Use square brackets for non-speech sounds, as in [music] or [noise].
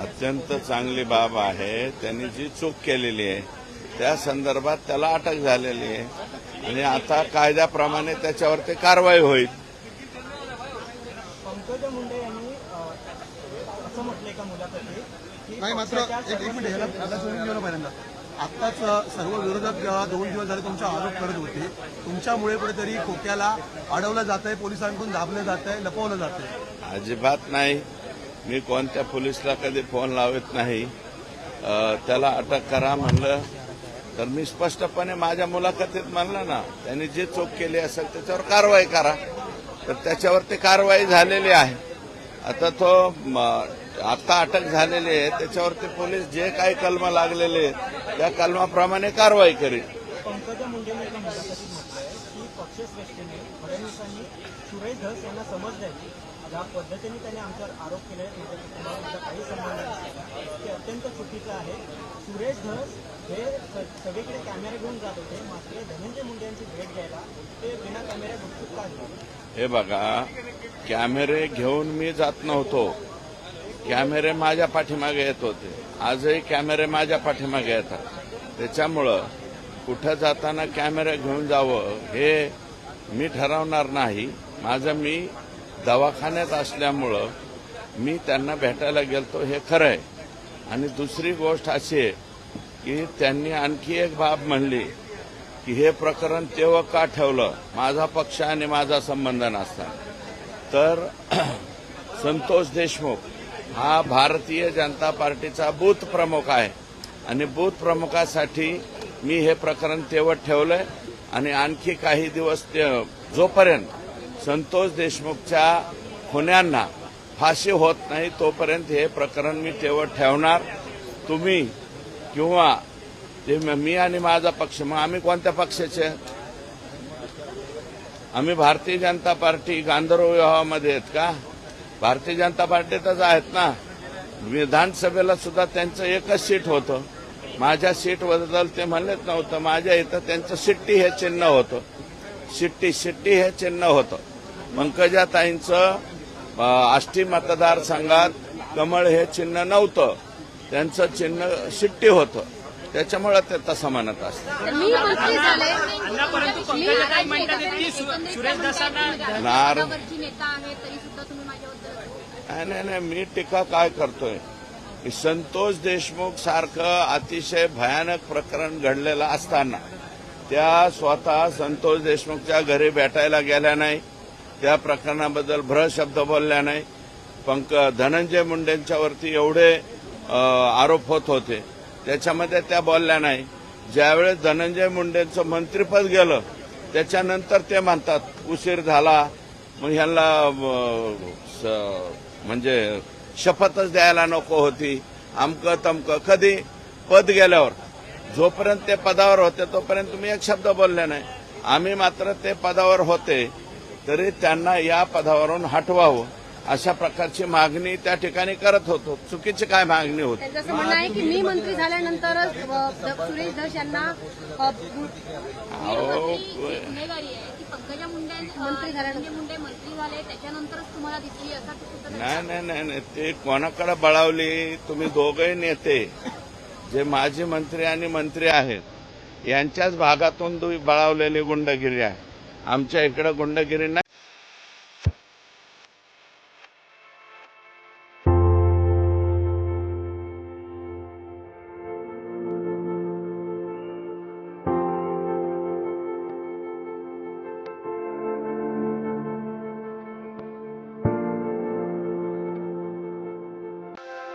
अत्यंत चांगली बाब आहे. त्यांनी जी चूक केलेली आहे त्या संदर्भात त्याला अटक झालेली आहे. आणि आता कायद्याप्रमाणे त्याच्यावरती कारवाई होईल. नाही मात्र एक आत्ताच सर्व विरोधक जेव्हा दोन दिवस झाले तुमचा आरोप करत होते तुमच्यामुळे कुठेतरी खोक्याला अडवलं जात आहे पोलिसांकडून दाबलं जात आहे लपवलं जात आहे अजिबात नाही. मी कोणत्या पोलिसला कधी फोन लावत नाही. त्याला अटक करा म्हणलं. तर मी स्पष्टपणे माझ्या मुलाखतीत म्हणलं ना त्यांनी जी चूक केली असेल त्याच्यावर कारवाई करा. तर त्याच्यावरती कारवाई झालेली आहे. आता तो आता अटक झालेली आहे. त्याच्यावरती पोलीस जे काही कलम लागलेले आहेत त्या कलमाप्रमाणे कारवाई करेल. पक्षश्रेष्ठीने फडणवीसांनी सुरेश धस यांना समज द्यावी ज्या पद्धतीने त्यांनी आमच्यावर आरोप केले त्याच्याशी कुटुंबाचा काही संबंध नसलेला ते अत्यंत चुकीचं आहे. सुरेश धस हे सगळीकडे कॅमेरे घेऊन जात होते. मात्र धनंजय मुंडे यांची भेट घ्यायला ते बिना कॅमेऱ्या गुपचूप का हे बघा कॅमेरे घेऊन मी जात नव्हतो. कॅमेरे माझ्या पाठीमागे येत होते. आजही कॅमेरे माझ्या पाठीमागे येतात. त्याच्यामुळं कुठं जाताना कॅमेरा घेऊन जावं हे मी ठरवणार नाही. माझं मी दवाखान्यात असल्यामुळं मी त्यांना भेटायला गेलतो हे खरं आहे आणि दुसरी गोष्ट अशी आहे की त्यांनी आणखी एक बाब म्हणली की हे प्रकरण तेव्हा का ठेवलं? माझा पक्ष आणि माझा संबंध नसता तर [clears throat] संतोष देशमुख हा भारतीय जनता पार्टीचा बूथ प्रमुख आहे. आणि बूथ प्रमुखासाठी मी हे प्रकरण तेव्हा ठेवलंय. आणि आणखी काही दिवस ते जोपर्यंत संतोष देशमुखच्या खुन्यांना फाशी होत नाही तोपर्यंत हे प्रकरण मी तेवत ठेवणार. तुम्ही किंवा ते मी आणि माझा पक्ष मग आम्ही कोणत्या पक्षाचे? आम्ही भारतीय जनता पार्टी गांधर्व विवाहामध्ये आहेत का? भारतीय जनता पार्टीतच आहेत ना? विधानसभेला सुद्धा त्यांचं एकच सीट होतं. माझ्या सीटबद्दल ते म्हणलेच नव्हतं. माझ्या इथं त्यांचं शिट्टी हे चिन्ह होतं. शिट्टी शिट्टी हे चिन्ह होतं. पंकजाताईंचं आष्टी मतदारसंघात कमळ हे चिन्ह नव्हतं. त्यांचं चिन्ह शिट्टी होतं. त्याच्यामुळे ते तसं म्हणत असतं मी मंत्री झाले. अण्णा परंतु पंकजाताई म्हणतात की सु- सुरेश दसांना नार- वरची नेता आहे तरी सुद्धा तुम्ही माझ्याबद्दल नाही नाही नाही मी टीका काय करतोय? संतोष देशमुख सारखं अतिशय भयानक प्रकरण घडलेलं असताना त्या स्वतः संतोष देशमुखच्या घरी भेटायला गेल्या नाही. त्या प्रकरणाबद्दल भ्र शब्द बोलल्या नाही. पंक धनंजय मुंडेंच्यावरती एवढे आरोप होत होते. त्याच्यामध्ये त्या बोलल्या नाही. ज्यावेळेस धनंजय मुंडेंचं मंत्रिपद गेलं त्याच्यानंतर ते म्हणतात उशीर झाला. मग ह्यांना स- म्हणजे शपथच द्यायला नको होती. आमकं तमकं. कधी? पद गेल्यावर. जोपर्यंत ते पदावर होते तोपर्यंत तुम्ही एक शब्द बोलले नाही. आम्ही मात्र ते पदावर होते तरी त्यांना या पदावरून हटवावं. अशा प्रकारची मागणी त्या ठिकाणी करत होतो. चुकीची काय मागणी होती? त्यांचं असं म्हणणं आहे की मी मंत्री झाल्यानंतरच द- सुरेश धस यांना अ, अहो, गुन्हेगारी आहे. की पंकजा मुंडे मंत्री झाल्यानंतर मुंडे मंत्री झाले त्याच्यानंतरच तुम्हाला दिसली असा सुद्धा नाही नाही नाही नाही. ते कोणाकडे बळावली? तुम्ही दोघंही नेते जे माजी मंत्री आणि मंत्री आहेत यांच्याच भागातून तुम्ही बळावलेली गुंडगिरी आहे. आमच्या इकडे गुंडगिरी नाही.